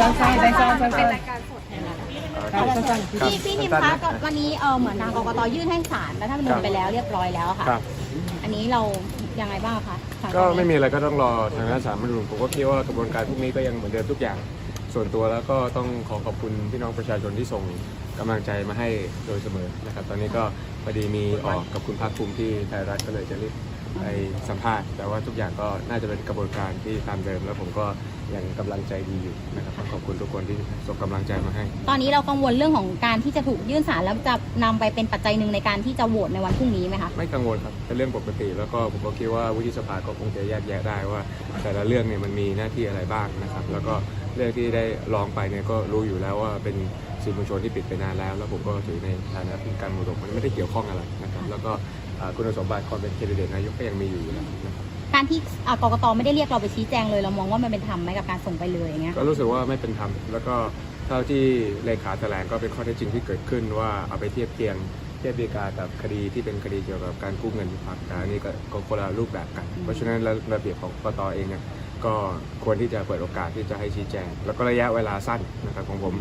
สั้นๆสั้สั้นๆ เป็นรายการสดครับสั้นๆพี่พี่ทิมคะก็วันนี้เออเหมือนทางกกตยื่นให้ศาลรัฐธรรมนูญไปแล้วเรียบร้อยแล้วค่ะ ครับ อันนี้เรายังไงบ้างคะหลังจากก็ไม่มีอะไรก็ต้องรอทางด้านสารรัฐธรรมนูผมก็คิดว่ากระบวนการพวกนี้ก็ยังเหมือนเดิมทุกอย่าง ส่วนตัวแล้วก็ต้องขอขอบคุณพี่น้องประชาชนที่ส่งกำลังใจมาให้โดยเสมอนะครับ ตอนนี้ก็พอดีมีออกกับคุณภาคภูมิที่ไทยรัฐก็เลยจะรีบ ไปสัมภาษณ์ แต่ว่าทุกอย่างก็น่าจะเป็นกระบวนการที่ตามเดิม แล้วผมก็ยังกำลังใจดีอยู่นะครับต้องขอบคุณทุกคนที่ส่งกำลังใจมาให้ ตอนนี้เรากังวลเรื่องของการที่จะถูกยื่นศาลแล้วจะนำไปเป็นปัจจัยหนึ่งในการที่จะโหวตในวันพรุ่งนี้ไหมคะ ไม่กังวลครับเป็นเรื่องปกติ แล้วก็ผมก็คิดว่าวุฒิสภาก็คงจะแยกแยะได้ว่า แต่ละเรื่องเนี่ยมันมีหน้าที่อะไรบ้างนะครับ แล้วก็เรื่องที่ได้ลองไปเนี่ยก็รู้อยู่แล้วว่าเป็นสื่อมวลชนที่ปิดไปนานแล้ว แล้วผมก็ถือในฐานะเป็นการมรดกมันไม่ได้เกี่ยวข้องอะไรนะครับ แล้วก็อ่า คุณสมบัติความเป็นแคนดิเดตนายกก็ยังมีอยู่อยู่แล้วนะครับการที่อะกกตไม่ได้เรียกเราไปชี้แจงเลย เรามองว่ามันเป็นธรรมไหมกับการส่งไปเลยอย่างเงี้ย ก็รู้สึกว่าไม่เป็นธรรมแล้วก็เท่าที่เลขาแถลงก็เป็นข้อเท็จจริงที่เกิดขึ้นว่าเอาไปเทียบเคียงเทียบดีกากับคดีที่เป็นคดีเกี่ยวกับการกู้เงินพรรคแต่อันนี้ก็ก็คนละรูปแบบกัน เพราะฉะนั้นระระเบียบของกตเองเนี่ยก็ควรที่จะเปิดโอกาสที่จะให้ชี้แจง แล้วก็ระยะเวลาสั้นนะครับของผม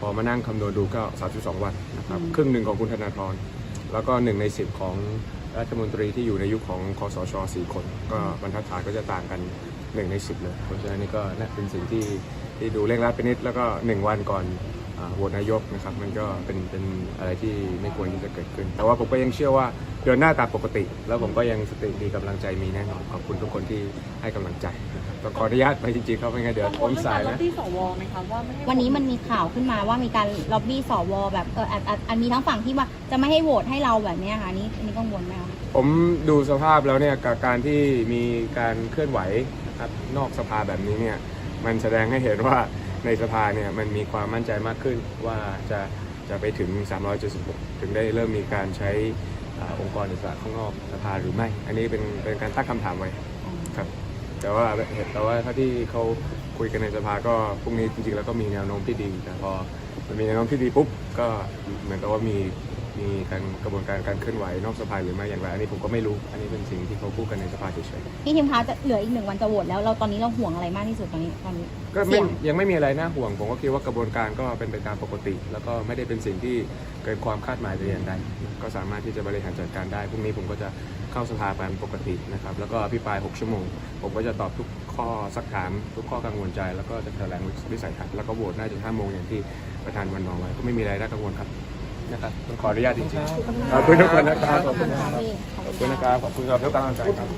พอมานั่งคำนวณดูก็ 32 วันนะครับอืมครึ่งหนึ่งของคุณธนาธรแล้วก็หนึ่งในสิบของ รัฐมนตรีที่อยู่ในยุคของคอสชสี่คน ก็บรรทัดฐานก็จะต่างกันหนึ่งในสิบเลย เพราะฉะนั้นนี่ก็น่าเป็นสิ่งที่ที่ดูเร่งรัดไปนิด แล้วก็หนึ่งวันก่อนโหวตนายกนะครับ มันก็เป็นเป็นอะไรที่ไม่ควรที่จะเกิดขึ้น แต่ว่าผมก็ยังเชื่อว่าเดินหน้าตามปกติ แล้วผมก็ยังสติมีกำลังใจมีแน่นอนขอบคุณทุกคนที่ให้กำลังใจ ต้องขออนุญาตไปจริงๆครับไม่งั้นเดี๋ยวผมสายนะ ที่สวไหมคะว่าไม่ให้วันนี้มันมีข่าวขึ้นมาว่ามีการล็อบบี้สวแบบเอออาจอาจอาจมีทั้งฝั่งที่ว่าจะไม่ให้โหวตให้เราแบบเนี้ยค่ะอันนี้อันนี้กังวลไหมคะผมดูสภาพแล้วเนี่ยกับการที่มีการเคลื่อนไหวนะครับนอกสภาแบบนี้เนี่ยมันแสดงให้เห็นว่าในสภาเนี่ยมันมีความมั่นใจมากขึ้นว่าจะจะไปถึง 376 ถึงได้เริ่มมีการใช้อ่าองค์กรอิสระข้างนอกสภาหรือไม่ อันนี้เป็นเป็นการตั้งคำถามไว้ครับ แต่ว่าเห็นแต่ว่าถ้าที่เขาคุยกันในสภาก็พรุ่งนี้จริงๆแล้วก็มีแนวโน้มที่ดีแต่พอมันมีแนวโน้มที่ดีปุ๊บก็เหมือนกับว่ามี มีการกระบวนการการเคลื่อนไหวนอกสภาหรือไม่อย่างไร อันนี้ผมก็ไม่รู้ อันนี้เป็นสิ่งที่เขาพูดกันในสภาเฉยพี่ทิมคะจะเหลืออีกหนึ่งวันจะโหวตแล้วเราตอนนี้เราห่วงอะไรมากที่สุดตอนนี้ตอนนี้ๆก็ไม่เสี่ยงยังไม่มีอะไรน่าห่วง ผมก็คิดว่ากระบวนการก็เป็นไปตามปกติ แล้วก็ไม่ได้เป็นสิ่งที่เกินความคาดหมายแต่อย่างใดก็สามารถที่จะบริหารจัดการได้พรุ่งนี้ผมก็จะเข้าสภาตามปกตินะครับแล้วก็อภิปราย 6 ชั่วโมง ผมก็จะตอบทุกข้อสักถามทุกข้อกังวลใจ แล้วก็จะแถลงวิสัยทัศน์แล้วก็โหวตน่าจะ5โมงอย่างที่ประธานวันมองไว้ก็ไม่มีอะไรน่ากังวลครับ นะครับผมขออนุญาตจริงๆขอบคุณทุกคนนะครับขอบคุณนะครับขอบคุณนะครับขอบคุณครับทุกกำลังใจครับ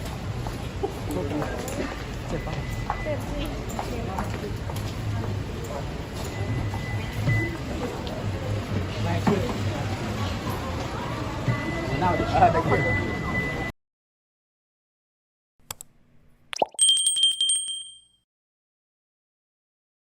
Now, uh, thank you.